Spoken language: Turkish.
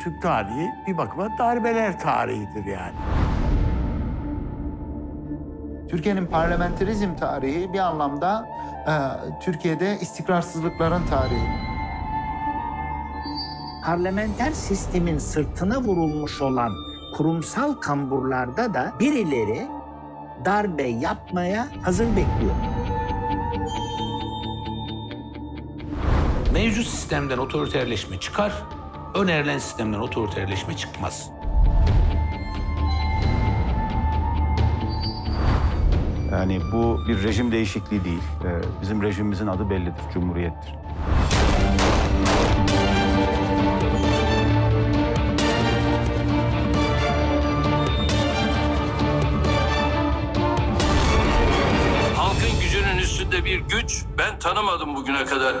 Türk tarihi bir bakıma darbeler tarihidir yani. Türkiye'nin parlamenterizm tarihi bir anlamda e, Türkiye'de istikrarsızlıkların tarihi. parlamenter sistemin sırtına vurulmuş olan kurumsal kamburlarda da birileri darbe yapmaya hazır bekliyor. Mevcut sistemden otoriterleşme çıkar, önerilen sistemden otoriterleşme çıkmaz. Yani bu bir rejim değişikliği değil. Ee, Bizim rejimimizin adı bellidir, Cumhuriyettir. Halkın gücünün üstünde bir güç ben tanımadım bugüne kadar.